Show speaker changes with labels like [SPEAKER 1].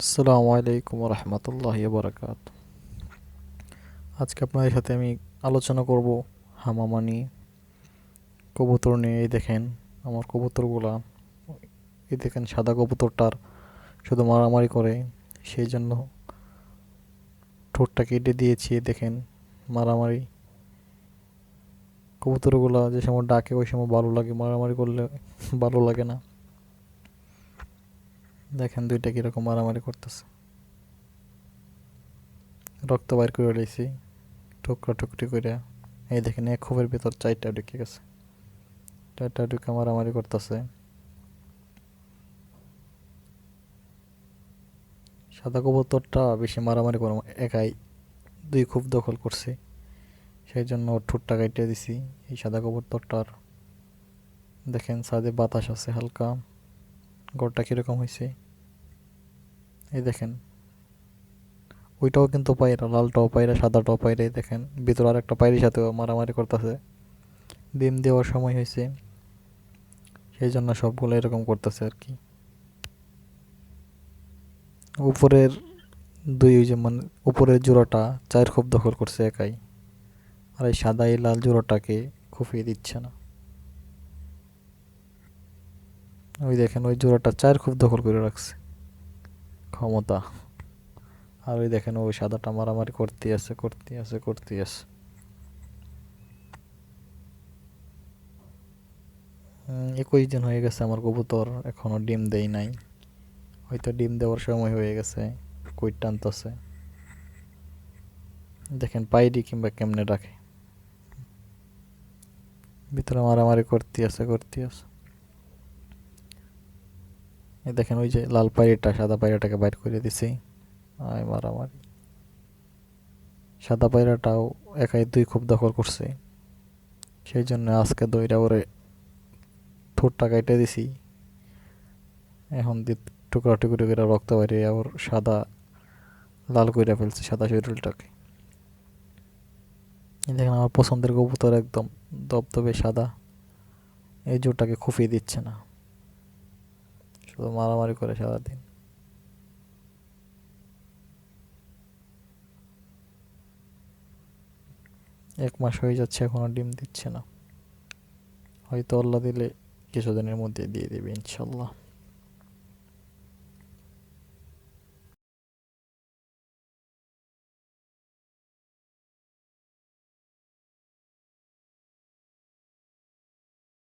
[SPEAKER 1] আসসালামু আলাইকুম রহমতুল্লাহ বরাকাত আজকে আপনাদের সাথে আমি আলোচনা করব হামামা নিয়ে কবুতর নিয়ে। এই দেখেন, আমার কবুতরগুলা, এই দেখেন সাদা কবুতরটার শুধু মারামারি করে, সেই জন্য ঠোঁটটা কেটে দিয়েছি। দেখেন, মারামারি। কবুতরগুলা যে সময় ডাকে, ওই সময় ভালো লাগে, মারামারি করলে ভালো লাগে না। দেখেন দুইটা কীরকম মারামারি করতেছে। রক্ত বাইর করে লইছি টুকরা টুকরি করে। এই দেখেন, এক খোপের ভিতর চারটা ঢুকে গেছে। চারটা ঢুকে মারামারি করতেছে। সাদা কবুতরটা বেশি মারামারি করে, একাই দুই খুব দখল করছে। সেই জন্য ওর ঠোঁটটা কাটিয়ে দিছি, এই সাদা কবুতরটার। দেখেন, সাদে বাতাস আছে হালকা। গড়টা কীরকম হয়েছে এই দেখেন। ওইটাও কিন্তু পায়রা, লালটাও পায়রা, সাদাটাও পায়রা, এই দেখেন। ভিতরে আর একটা পায়রির সাথেও মারামারি করতেছে। ডিম দেওয়ার সময় হয়েছে সেই জন্য সবগুলো এরকম করতেছে আর কি। উপরের দুই যে মানে উপরের জোড়াটা চায়ের খুব দখল করছে একাই। আর এই সাদা এই লাল জোড়াটাকে খুফিয়ে দিচ্ছে না। ওই দেখেন, ওই জোড়াটা চায়ের খুব দখল করে রাখছে। ক্ষমতা। আর ওই দেখেন, ওই সাদাটা মারামারি করতে আছে করতে আছে করতে আছে। একুশ দিন হয়ে গেছে আমার কবুতর, এখনও ডিম দেই নাই। হয়তো ডিম দেওয়ার সময় হয়ে গেছে কই টানতেছে। দেখেন পাইডি কিংবা কেমনে রাখে ভিতরে মারামারি করতে আছে করতে আছে। এই দেখেন ওই যে লাল পায়রাটা, সাদা পায়রাটাকে বাইর করে দিছি। আয় মারামারি। সাদা পায়রাটাও একাই দুই খুব দখল করছে। সেই জন্য আজকে দইটা ওরে ঠোঁটটা কেটে দিছি। এখন দি টুকরা টুকরি করে রক্ত বাইরে আবার সাদা লাল করে ফেলছে সাদা শরীরটাকে। দেখেন আমার পছন্দের কবুতর একদম দবদবে সাদা। এই জোরটাকে খুফিয়ে দিচ্ছে না। শুধু মারামারি করে সারাদিন। এক মাস হয়ে যাচ্ছে, এখনও ডিম দিচ্ছে না। হয়তো আল্লাহ দিলে কিছুদিনের মধ্যে দিয়ে দেবে ইনশাল্লাহ।